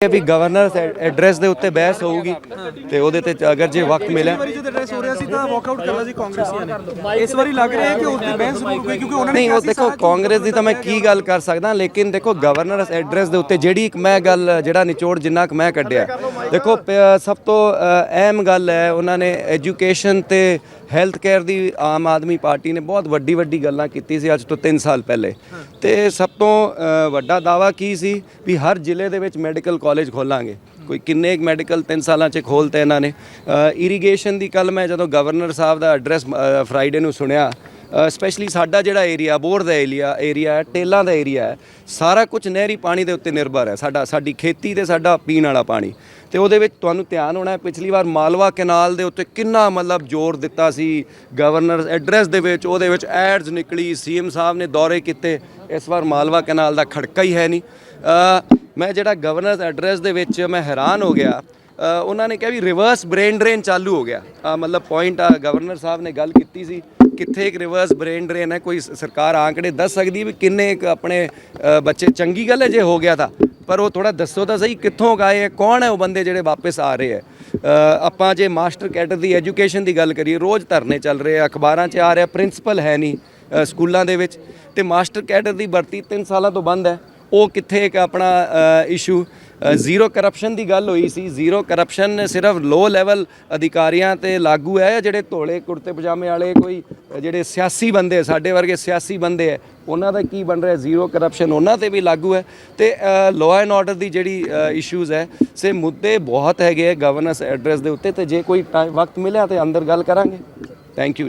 ਇਹ ਵੀ governor address ਦੇ ਉੱਤੇ ਬਹਿਸ ਹੋਊਗੀ ਤੇ ਉਹਦੇ ਤੇ ਅਗਰ ਜੇ ਵਕਤ ਮਿਲਿਆ ਵਾਰੀ ਜਦੋਂ ਐਡਰੈਸ ਹੋ ਰਿਹਾ ਸੀ ਤਾਂ ਵਾਕਆਊਟ ਕਰਨਾ ਸੀ ਕਾਂਗਰਸੀਆਂ ਨੇ। ਇਸ ਵਾਰੀ ਲੱਗ ਰਿਹਾ ਹੈ ਕਿ ਉਸ ਦੀ ਬਹਿਸ ਜ਼ਰੂਰ ਹੋਈ ਕਿਉਂਕਿ ਉਹਨਾਂ ਨੇ ਨਹੀਂ ਉਹ ਦੇਖੋ ਕਾਂਗਰਸ ਦੀ ਤਾਂ ਮੈਂ ਕੀ ਗੱਲ ਕਰ ਸਕਦਾ ਲੇਕਿਨ ਦੇਖੋ ਗਵਰਨਰ ਐਡਰੈਸ ਦੇ ਉੱਤੇ ਜਿਹੜੀ ਇੱਕ ਮੈਂ ਗੱਲ ਜਿਹੜਾ ਨਿਚੋੜ ਜਿੰਨਾ ਕੁ ਮੈਂ ਕੱਢਿਆ ਦੇਖੋ ਸਭ ਤੋਂ ਅਹਿਮ ਗੱਲ ਹੈ ਉਹਨਾਂ ਨੇ ਐਜੂਕੇਸ਼ਨ ਤੇ ਹੈਲਥ ਕੇਅਰ ਦੀ ਆਮ ਆਦਮੀ ਪਾਰਟੀ ਨੇ ਬਹੁਤ ਵੱਡੀ ਵੱਡੀ ਗੱਲਾਂ ਕੀਤੀ ਸੀ ਅੱਜ ਤੋਂ 3 ਸਾਲ ਪਹਿਲੇ। ਤੇ ਸਭ ਤੋਂ ਵੱਡਾ ਦਾਵਾ ਕੀ ਸੀ ਵੀ ਹਰ ਜ਼ਿਲ੍ਹੇ ਦੇ ਵਿੱਚ ਮੈਡੀਕਲ ਕਾਲਜ ਖੋਲਾਂਗੇ। ਕੋਈ ਕਿੰਨੇ ਮੈਡੀਕਲ 3 ਸਾਲਾਂ ਚ ਖੋਲਤੇ ਇਹਨਾਂ ਨੇ। ਇਰੀਗੇਸ਼ਨ ਦੀ ਕੱਲ ਮੈਂ ਜਦੋਂ ਗਵਰਨਰ ਸਾਹਿਬ ਦਾ ਐਡਰੈਸ ਫਰਾਈਡੇ ਨੂੰ ਸੁਣਿਆ ਸਪੈਸ਼ਲੀ ਸਾਡਾ ਜਿਹੜਾ ਏਰੀਆ ਬੋਰ ਦਾ ਏਰੀਆ ਏਰੀਆ ਹੈ, ਟੇਲਾਂ ਦਾ ਏਰੀਆ ਹੈ, ਸਾਰਾ ਕੁਝ ਨਹਿਰੀ ਪਾਣੀ ਦੇ ਉੱਤੇ ਨਿਰਭਰ ਹੈ। ਸਾਡਾ, ਸਾਡੀ ਖੇਤੀ ਤੇ ਸਾਡਾ ਪੀਣ ਵਾਲਾ ਪਾਣੀ। ਤੇ ਉਹਦੇ ਵਿੱਚ ਤੁਹਾਨੂੰ ਧਿਆਨ ਹੋਣਾ ਹੈ, ਪਿਛਲੀ ਵਾਰ ਮਾਲਵਾ ਕੈਨਾਲ ਦੇ ਉੱਤੇ ਕਿੰਨਾ ਮਤਲਬ ਜ਼ੋਰ ਦਿੱਤਾ ਸੀ ਗਵਰਨਰ ਐਡਰੈਸ ਦੇ ਵਿੱਚ, ਉਹਦੇ ਵਿੱਚ ਐਡਸ ਨਿਕਲੀ ਸੀਐਮ ਸਾਹਿਬ ਨੇ ਦੌਰੇ ਕੀਤੇ। ਇਸ ਵਾਰ ਮਾਲਵਾ ਕੈਨਾਲ ਦਾ ਖੜਕਾ ਹੀ ਹੈ ਨਹੀਂ। ਮੈਂ ਜਿਹੜਾ ਗਵਰਨਰ ਐਡਰੈਸ ਦੇ ਵਿੱਚ ਮੈਂ ਹੈਰਾਨ ਹੋ ਗਿਆ। ਉਹਨਾਂ ਨੇ ਕਿਹਾ ਵੀ ਰਿਵਰਸ ਬ੍ਰੇਨ ਡਰੇਨ ਚਾਲੂ ਹੋ ਗਿਆ। ਮਤਲਬ ਪੁਆਇੰਟ ਗਵਰਨਰ ਸਾਹਿਬ ਨੇ ਗੱਲ ਕੀਤੀ ਸੀ, ਕਿੱਥੇ ਇੱਕ ਰਿਵਰਸ ਬ੍ਰੇਨ ਡਰੇਨ ਹੈ, ਕੋਈ ਸਰਕਾਰ ਆંકੜੇ ਦੱਸ ਸਕਦੀ ਵੀ ਕਿੰਨੇ ਇੱਕ ਆਪਣੇ ਬੱਚੇ, ਚੰਗੀ ਗੱਲ ਹੈ ਜੇ ਹੋ ਗਿਆ ਤਾਂ। ਪਰ ਉਹ ਥੋੜਾ ਦੱਸੋ ਤਾਂ ਸਹੀ ਕਿੱਥੋਂ ਗਏ ਹੈ, ਕੌਣ ਹੈ ਉਹ ਬੰਦੇ ਜਿਹੜੇ ਵਾਪਸ ਆ ਰਹੇ ਹੈ। ਆਪਾਂ ਜੇ ਮਾਸਟਰ ਕੈਡਰ ਦੀ ਐਜੂਕੇਸ਼ਨ ਦੀ ਗੱਲ ਕਰੀਏ, ਰੋਜ਼ ਧਰਨੇ ਚੱਲ ਰਹੇ ਆ, ਅਖਬਾਰਾਂ 'ਚ ਆ ਰਿਹਾ ਪ੍ਰਿੰਸੀਪਲ ਹੈ ਨਹੀਂ ਸਕੂਲਾਂ ਦੇ ਵਿੱਚ। ਤੇ ਮਾਸਟਰ ਕੈਡਰ ਦੀ ਭਰਤੀ 3 ਸਾਲਾਂ ਤੋਂ ਬੰਦ ਹੈ। ਉਹ ਕਿੱਥੇ ਇੱਕ ਆਪਣਾ ਇਸ਼ੂ ਜ਼ੀਰੋ ਕਰਪਸ਼ਨ ਦੀ ਗੱਲ ਹੋਈ ਸੀ। ਜ਼ੀਰੋ ਕਰਪਸ਼ਨ ਸਿਰਫ ਲੋ ਲੈਵਲ ਅਧਿਕਾਰੀਆਂ ਤੇ ਲਾਗੂ ਹੈ ਜਿਹੜੇ ਧੋਲੇ ਕੁੜਤੇ ਪਜਾਮੇ ਵਾਲੇ ਕੋਈ ਜਿਹੜੇ ਸਿਆਸੀ ਬੰਦੇ, ਸਾਡੇ ਵਰਗੇ ਸਿਆਸੀ ਬੰਦੇ ਹੈ, ਉਹਨਾਂ ਦਾ ਕੀ ਬਣ ਰਿਹਾ ਜ਼ੀਰੋ ਕਰਪਸ਼ਨ ਉਹਨਾਂ ਤੇ ਵੀ ਲਾਗੂ ਹੈ। ਤੇ ਲਾਅ ਐਂਡ ਆਰਡਰ ਦੀ ਜਿਹੜੀ ਇਸ਼ੂਜ਼ ਹੈ, ਸੇ ਮੁੱਦੇ ਬਹੁਤ ਹੈਗੇ ਗਵਰਨੈਂਸ ਐਡਰੈਸ ਦੇ ਉੱਤੇ ਤੇ ਜੇ ਕੋਈ ਟਾਈਮ ਵਕਤ ਮਿਲਿਆ ਤੇ ਅੰਦਰ ਗੱਲ ਕਰਾਂਗੇ। ਥੈਂਕ ਯੂ ਜੀ।